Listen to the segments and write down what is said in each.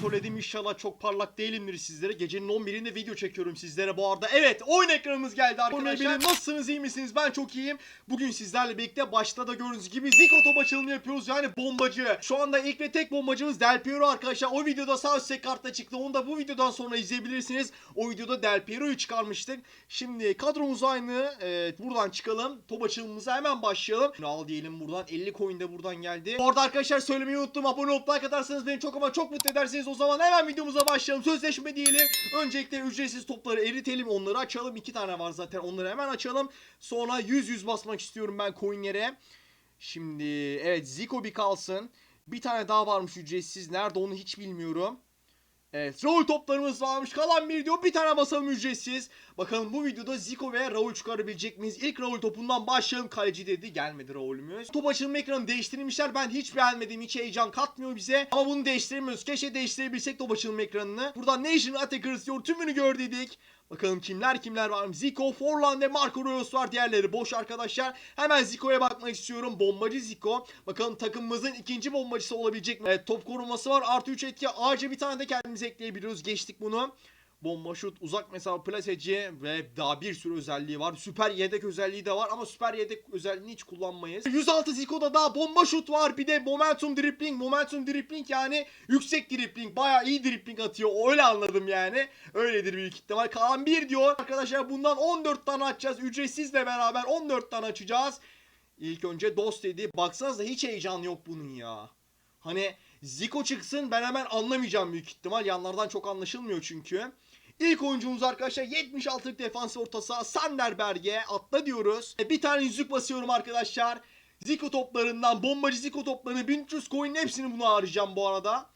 kontrol edeyim inşallah çok parlak değilimdir sizlere. Gecenin 11'inde video çekiyorum sizlere bu arada. Evet oyun ekranımız geldi arkadaşlar. Nasılsınız iyi misiniz? Ben çok iyiyim. Bugün sizlerle birlikte başta da gördüğünüz gibi Zico top açılımı yapıyoruz yani bombacı. Şu anda ilk ve tek bombacımız Del Piero arkadaşlar. O videoda sağ üstte kartta çıktı. Onu da bu videodan sonra izleyebilirsiniz. O videoda Del Piero'yu çıkarmıştık. Şimdi kadromuz aynı. Evet, buradan çıkalım. Top açılımımıza hemen başlayalım. Al diyelim buradan. 50 coin de buradan geldi. Bu arada arkadaşlar söylemeyi unuttum. Abone olup like atarsanız beni çok ama çok mutlu edersiniz. O zaman hemen videomuza başlayalım. Sözleşme diyelim. Öncelikle ücretsiz topları eritelim. Onları açalım. İki tane var zaten. Onları hemen açalım. Sonra 100-100 basmak istiyorum ben coinlere. Şimdi evet Zico bir kalsın. Bir tane daha varmış ücretsiz. Nerede onu hiç bilmiyorum. Evet Raul toplarımız varmış. Kalan bir diyor. Bir tane basalım ücretsiz. Bakalım bu videoda Zico ve Raul çıkarabilecek miyiz? İlk Raul topundan başlayalım. Kaleci dedi. Gelmedi Raul'ümüz. Top açılma ekranı değiştirmişler. Ben hiç beğenmedim. Hiç heyecan katmıyor bize. Ama bunu değiştiremiyoruz. Keşke değiştirebilsek top açılma ekranını. Buradan Nation Attackers diyor. Tümünü gör dedik. Bakalım kimler kimler var? Zico, Forlan ve Marco Reus var. Diğerleri boş arkadaşlar. Hemen Zico'ya bakmak istiyorum. Bombacı Zico. Bakalım takımımızın ikinci bombacısı olabilecek mi? Evet top koruması var. Artı 3 etki. Ağaca bir tane de kendimize ekleyebiliyoruz. Geçtik bunu. Bomba şut, uzak mesafe plaseci ve daha bir sürü özelliği var. Süper yedek özelliği de var ama süper yedek özelliğini hiç kullanmayız. 106 Zico'da daha bomba şut var. Bir de momentum dribbling. Momentum dribbling yani yüksek dribbling. Bayağı iyi dribbling atıyor. Öyle anladım yani. Öyledir büyük ihtimal. Kalan bir diyor. Arkadaşlar bundan 14 tane açacağız. Ücretsizle beraber 14 tane açacağız. İlk önce dost dedi. Baksanıza hiç heyecan yok bunun ya. Hani Zico çıksın ben hemen anlamayacağım büyük ihtimal. Yanlardan çok anlaşılmıyor çünkü. İlk oyuncumuz arkadaşlar 76'lık defans orta saha Sanderberg'e atla diyoruz. E, Bir tane yüzük basıyorum arkadaşlar. Zico toplarından bombacı Zico toplarını 1300 coin'in hepsini buna harcayacağım bu arada.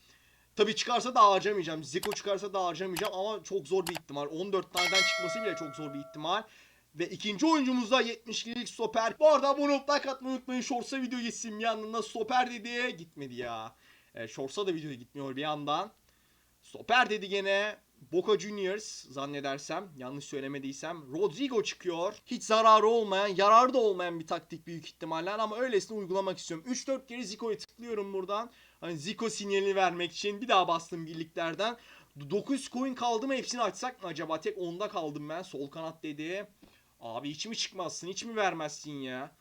Tabi çıkarsa da harcamayacağım. Zico çıkarsa da harcamayacağım ama çok zor bir ihtimal. 14 taneden çıkması bile çok zor bir ihtimal. Ve ikinci oyuncumuz da 72'lik stoper. Bu arada olup like atmayı unutmayın. Shorts'a video geçsin bir yandan da stoper dedi. Gitmedi ya. E, Shorts'a da video gitmiyor bir yandan. Stoper dedi gene. Boca Juniors zannedersem yanlış söylemediysem Rodrigo çıkıyor. Hiç zararı olmayan, yararı da olmayan bir taktik büyük ihtimalle ama öylesine uygulamak istiyorum. 3-4 kere Zico'yu tıklıyorum buradan. Hani Zico sinyalini vermek için bir daha bastım birliklerden. 9 coin kaldı mı hepsini açsak mı acaba? Tek 10'da kaldım ben. Sol kanat dedi. Abi hiç mi çıkmazsın? Hiç mi vermezsin ya?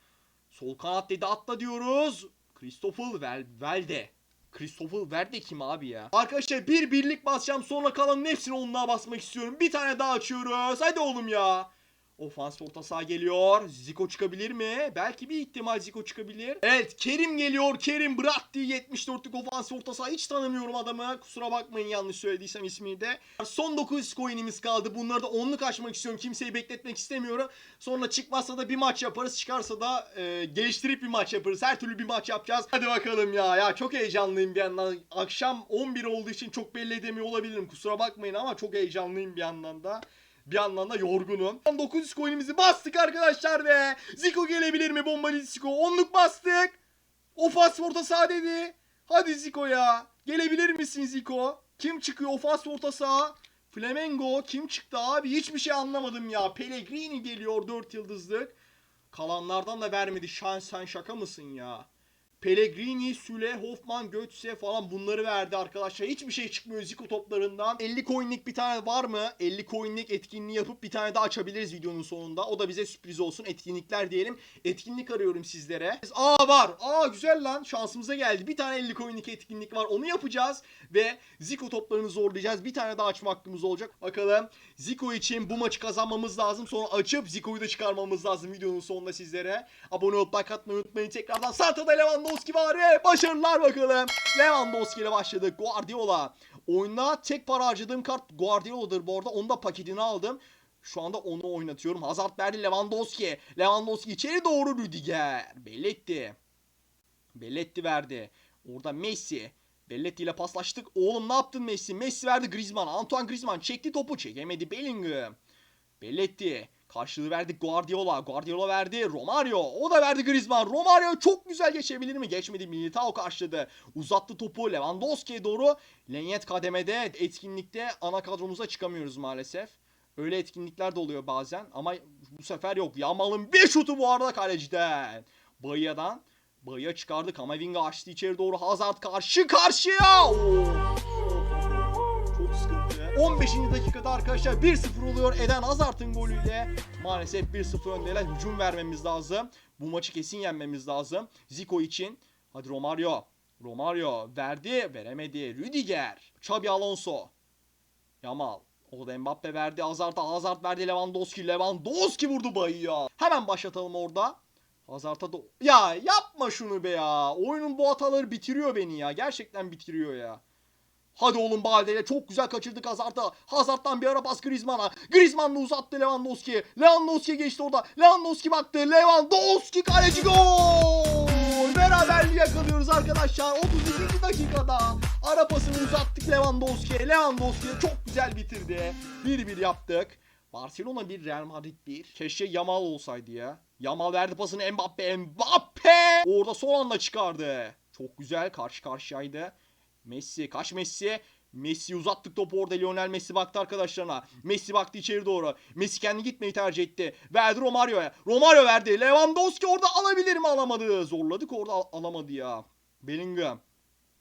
Sol kanat dedi atla diyoruz. Christopher Vel Velde. Christopher Verde kim abi ya? Arkadaşlar bir birlik basacağım sonra kalanın hepsini onluğa basmak istiyorum. Bir tane daha açıyoruz. Hadi oğlum ya. Ofans orta saha geliyor. Zico çıkabilir mi? Belki bir ihtimal Zico çıkabilir. Evet Kerim geliyor. Kerim Bratti 74'lük ofans orta saha. Hiç tanımıyorum adamı. Kusura bakmayın yanlış söylediysem ismini de. Son 9 coin'imiz kaldı. Bunları da onluk açmak istiyorum. Kimseyi bekletmek istemiyorum. Sonra çıkmazsa da bir maç yaparız. Çıkarsa da e, geliştirip bir maç yaparız. Her türlü bir maç yapacağız. Hadi bakalım ya. Ya çok heyecanlıyım bir yandan. Akşam 11 olduğu için çok belli edemiyor olabilirim. Kusura bakmayın ama çok heyecanlıyım bir yandan da. Bir yandan da yorgunum. 900 coin'imizi bastık arkadaşlar be. Zico gelebilir mi bombacı Zico? Onluk bastık. Ofans orta saha dedi. Hadi Zico ya. Gelebilir misin Zico? Kim çıkıyor ofans orta saha? Flamengo kim çıktı abi? Hiçbir şey anlamadım ya. Pellegrini geliyor 4 yıldızlık. Kalanlardan da vermedi. Şan sen şaka mısın ya? Pellegrini, Süle, Hoffman, Götze falan bunları verdi arkadaşlar. Hiçbir şey çıkmıyor Zico toplarından. 50 coin'lik bir tane var mı? 50 coin'lik etkinliği yapıp bir tane daha açabiliriz videonun sonunda. O da bize sürpriz olsun. Etkinlikler diyelim. Etkinlik arıyorum sizlere. Aa var. Aa güzel lan. Şansımıza geldi. Bir tane 50 coin'lik etkinlik var. Onu yapacağız. Ve Zico toplarını zorlayacağız. Bir tane daha açma hakkımız olacak. Bakalım. Zico için bu maçı kazanmamız lazım. Sonra açıp Zico'yu da çıkarmamız lazım videonun sonunda sizlere. Abone olup like atmayı unutmayın. Tekrardan Santa'da Lewandowski var ve başarılar bakalım. Lewandowski ile başladık. Guardiola. Oyunda tek para harcadığım kart Guardiola'dır bu arada. Onu da paketini aldım. Şu anda onu oynatıyorum. Hazard verdi Lewandowski. Lewandowski içeri doğru Rüdiger. Belletti. Belletti verdi. Orada Messi. Belletti ile paslaştık. Oğlum ne yaptın Messi? Messi verdi Griezmann. Antoine Griezmann çekti topu. Çekemedi Bellingham. Belletti. Karşılığı verdik Guardiola. Guardiola verdi. Romario. O da verdi Griezmann. Romario çok güzel geçebilir mi? Geçmedi. Militao karşıladı. Uzattı topu Lewandowski'ye doğru. Lenyet kademede etkinlikte ana kadromuza çıkamıyoruz maalesef. Öyle etkinlikler de oluyor bazen ama bu sefer yok. Yamal'ın bir şutu bu arada kaleciden. Baya'dan. Baya çıkardı. Kamavinga açtı içeri doğru. Hazard karşı karşıya. Oo. 15. dakikada arkadaşlar 1-0 oluyor Eden Hazard'ın golüyle. Maalesef 1-0 öndeler. Hücum vermemiz lazım. Bu maçı kesin yenmemiz lazım. Zico için. Hadi Romario. Romario verdi, veremedi. Rüdiger. Xabi Alonso. Yamal. O da Mbappe verdi. Hazard'a Hazard verdi Lewandowski. Lewandowski vurdu bayı ya. Hemen başlatalım orada. Hazard'a da... Ya yapma şunu be ya. Oyunun bu hataları bitiriyor beni ya. Gerçekten bitiriyor ya. Hadi oğlum Balde'yle çok güzel kaçırdık Hazard'a. Hazard'dan bir ara pas Griezmann'a. Griezmann da uzattı Lewandowski. Lewandowski geçti orada. Lewandowski baktı. Lewandowski kaleci gol! Beraberliği yakalıyoruz arkadaşlar. 32. dakikada ara pasını uzattık Lewandowski'ye. Lewandowski çok güzel bitirdi. 1-1 yaptık. Barcelona 1 Real Madrid 1. Keşke Yamal olsaydı ya. Yamal verdi pasını Mbappe. Mbappe! Orada son anda çıkardı. Çok güzel karşı karşıyaydı. Messi kaç Messi? Messi uzattık topu orada Lionel Messi baktı arkadaşlarına. Messi baktı içeri doğru. Messi kendi gitmeyi tercih etti. Verdi Romario'ya. Romario verdi. Lewandowski orada alabilir mi alamadı. Zorladık orada al- alamadı ya. Bellingham.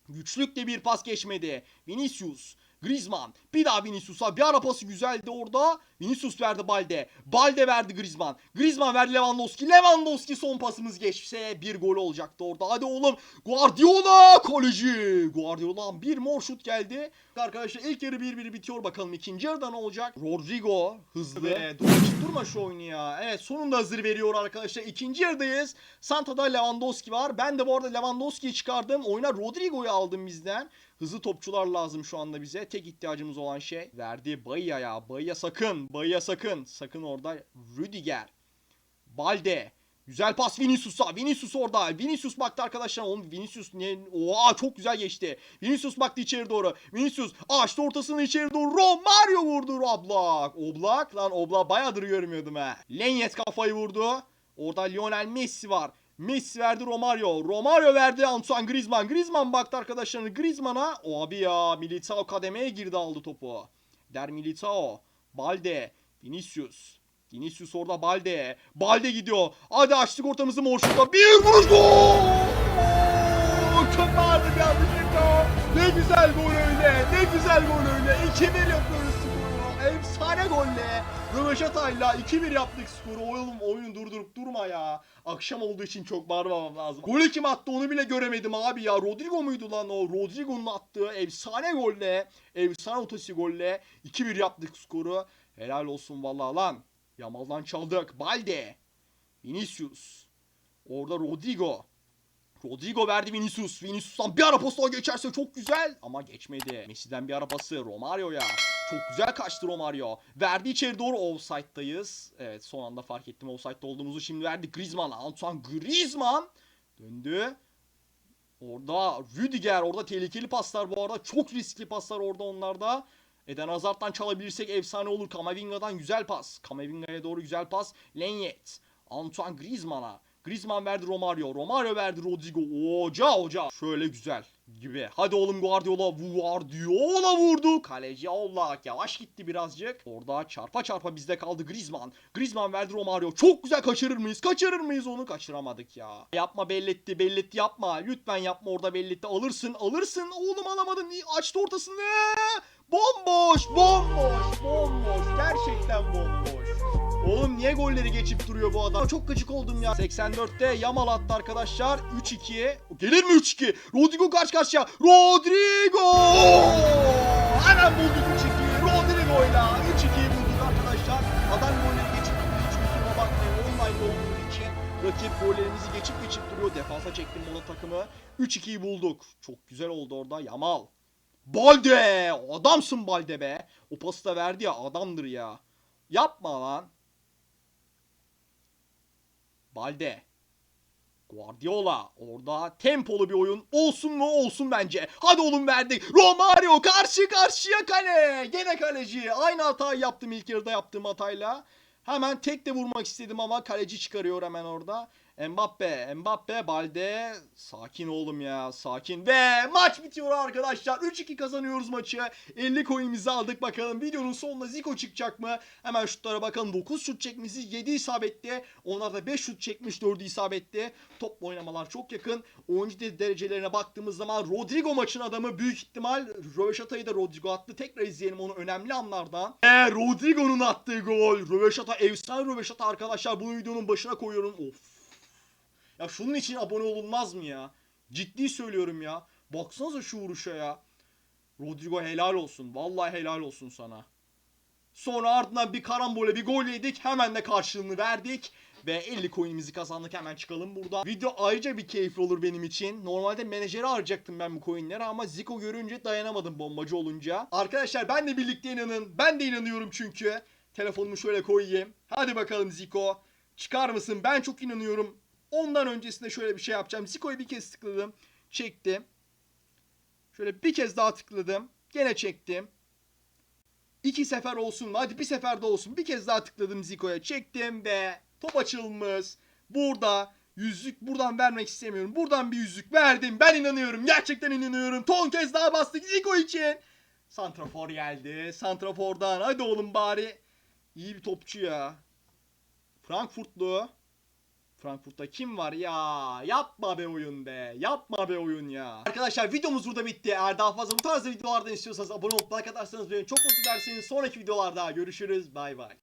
Güçlükle bir pas geçmedi. Vinicius. Griezmann. Bir daha Vinicius'a. Bir ara pası güzeldi orada. Vinicius verdi Balde. Balde verdi Griezmann. Griezmann verdi Lewandowski. Lewandowski son pasımız geçse bir gol olacaktı orada. Hadi oğlum. Guardiola kaleci. Guardiola'dan bir mor şut geldi. Arkadaşlar ilk yarı 1-1 bitiyor. Bakalım ikinci yarıda ne olacak? Rodrigo hızlı. Evet, dur, durma şu oyunu ya. Evet sonunda hazır veriyor arkadaşlar. İkinci yarıdayız. Santa'da Lewandowski var. Ben de bu arada Lewandowski'yi çıkardım. Oyuna Rodrigo'yu aldım bizden. Hızlı topçular lazım şu anda bize. Tek ihtiyacımız olan şey. Verdi Bayya ya. Bayya sakın. Bayya sakın. Sakın orada. Rüdiger. Balde. Güzel pas Vinicius'a. Vinicius orada. Vinicius baktı arkadaşlar. Oğlum Vinicius niye? Oha çok güzel geçti. Vinicius baktı içeri doğru. Vinicius açtı ortasını içeri doğru. Romario vurdu Oblak. Oblak lan Oblak bayağıdır görmüyordum ha. Lenyet kafayı vurdu. Orada Lionel Messi var. Messi verdi Romario. Romario verdi Antoine Griezmann. Griezmann baktı arkadaşlarına Griezmann'a. O abi ya Militao kademeye girdi aldı topu. Der Militao. Balde. Vinicius. Vinicius orada Balde. Balde gidiyor. Hadi açtık ortamızı Morşut'la. Bir vuruş gol! Çok bağırdı ya Militao. Ne güzel gol öyle. Ne güzel gol öyle. 2-1 yapıyoruz. Efsane golle. Röveşatayla 2-1 yaptık skoru. Oğlum oyunu durdurup durma ya. Akşam olduğu için çok bağırmamam lazım. Golü kim attı onu bile göremedim abi ya. Rodrigo muydu lan o? Rodrigo'nun attığı efsane golle. Efsane otosi golle. 2-1 yaptık skoru. Helal olsun vallahi lan. Yamal'dan çaldık. Balde. Vinicius. Orada Rodrigo. Rodrigo verdi Vinicius. Vinicius'tan bir ara daha geçerse çok güzel. Ama geçmedi. Messi'den bir ara pası Romario'ya. Çok güzel kaçtı Romario. Verdi içeri doğru offside'dayız. Evet son anda fark ettim offside'da olduğumuzu. Şimdi verdi Griezmann'a. Antoine Griezmann döndü. Orada Rüdiger orada tehlikeli paslar bu arada. Çok riskli paslar orada onlarda. Eden Hazard'dan çalabilirsek efsane olur. Kamavinga'dan güzel pas. Kamavinga'ya doğru güzel pas. Lenyet. Antoine Griezmann'a. Griezmann verdi Romario. Romario verdi Rodrigo. Hoca hoca. Şöyle güzel gibi. Hadi oğlum Guardiola. Guardiola vurdu. Kaleci Allah. Yavaş gitti birazcık. Orada çarpa çarpa bizde kaldı Griezmann. Griezmann verdi Romario. Çok güzel kaçırır mıyız? Kaçırır mıyız onu? Kaçıramadık ya. Yapma belletti. Belletti yapma. Lütfen yapma orada belletti. Alırsın alırsın. Oğlum alamadın. Açtı ortasını. Bomboş. Bomboş. Bomboş. Gerçekten bomboş. Oğlum niye golleri geçip duruyor bu adam? Çok gıcık oldum ya. 84'te Yamal attı arkadaşlar. 3-2. Gelir mi 3-2? Rodrigo karşı karşıya. Rodrigo! Hemen bulduk 3-2'yi. Rodrigo'yla 3-2'yi bulduk arkadaşlar. Adam golleri geçip duruyor. Hiç. Online olduğu için rakip gollerimizi geçip geçip duruyor. Defansa çektim mola takımı. 3-2'yi bulduk. Çok güzel oldu orada Yamal. Balde! Adamsın Balde be. O pası da verdi ya adamdır ya. Yapma lan. Balde. Guardiola orada tempolu bir oyun olsun mu olsun bence. Hadi oğlum verdik. Romario karşı karşıya kale. Gene kaleci. Aynı hatayı yaptım ilk yarıda yaptığım hatayla. Hemen tek de vurmak istedim ama kaleci çıkarıyor hemen orada. Mbappe, Mbappe, Balde. Sakin oğlum ya, sakin. Ve maç bitiyor arkadaşlar. 3-2 kazanıyoruz maçı. 50 coin'imizi aldık bakalım. Videonun sonunda Zico çıkacak mı? Hemen şutlara bakalım. 9 şut çekmiş, 7 isabetli. Onlar da 5 şut çekmiş, 4'ü isabetli. Top oynamalar çok yakın. Oyuncu de- derecelerine baktığımız zaman Rodrigo maçın adamı büyük ihtimal Röveşata'yı da Rodrigo attı. Tekrar izleyelim onu önemli anlardan. Ve Rodrigo'nun attığı gol. Röveşata efsane Röveşata arkadaşlar. Bu videonun başına koyuyorum. Of. Ya şunun için abone olunmaz mı ya? Ciddi söylüyorum ya. Baksanıza şu vuruşa ya. Rodrigo helal olsun. Vallahi helal olsun sana. Sonra ardından bir karambole bir gol yedik. Hemen de karşılığını verdik. Ve 50 coin'imizi kazandık. Hemen çıkalım burada. Video ayrıca bir keyifli olur benim için. Normalde menajeri arayacaktım ben bu coin'leri ama Zico görünce dayanamadım bombacı olunca. Arkadaşlar ben de birlikte inanın. Ben de inanıyorum çünkü. Telefonumu şöyle koyayım. Hadi bakalım Zico. Çıkar mısın? Ben çok inanıyorum. Ondan öncesinde şöyle bir şey yapacağım. Zico'yu bir kez tıkladım. Çektim. Şöyle bir kez daha tıkladım. Gene çektim. İki sefer olsun mu? Hadi bir sefer de olsun. Bir kez daha tıkladım Zico'ya. Çektim ve top açılmış. Burada yüzük buradan vermek istemiyorum. Buradan bir yüzük verdim. Ben inanıyorum. Gerçekten inanıyorum. Ton kez daha bastık Zico için. Santrafor geldi. Santrafor'dan. Hadi oğlum bari. İyi bir topçu ya. Frankfurtlu. Frankfurt'ta kim var ya? Yapma be oyun be. Yapma be oyun ya. Arkadaşlar videomuz burada bitti. Eğer daha fazla bu tarz videolardan istiyorsanız abone olup like atarsanız beni çok mutlu edersiniz. Sonraki videolarda görüşürüz. Bay bay.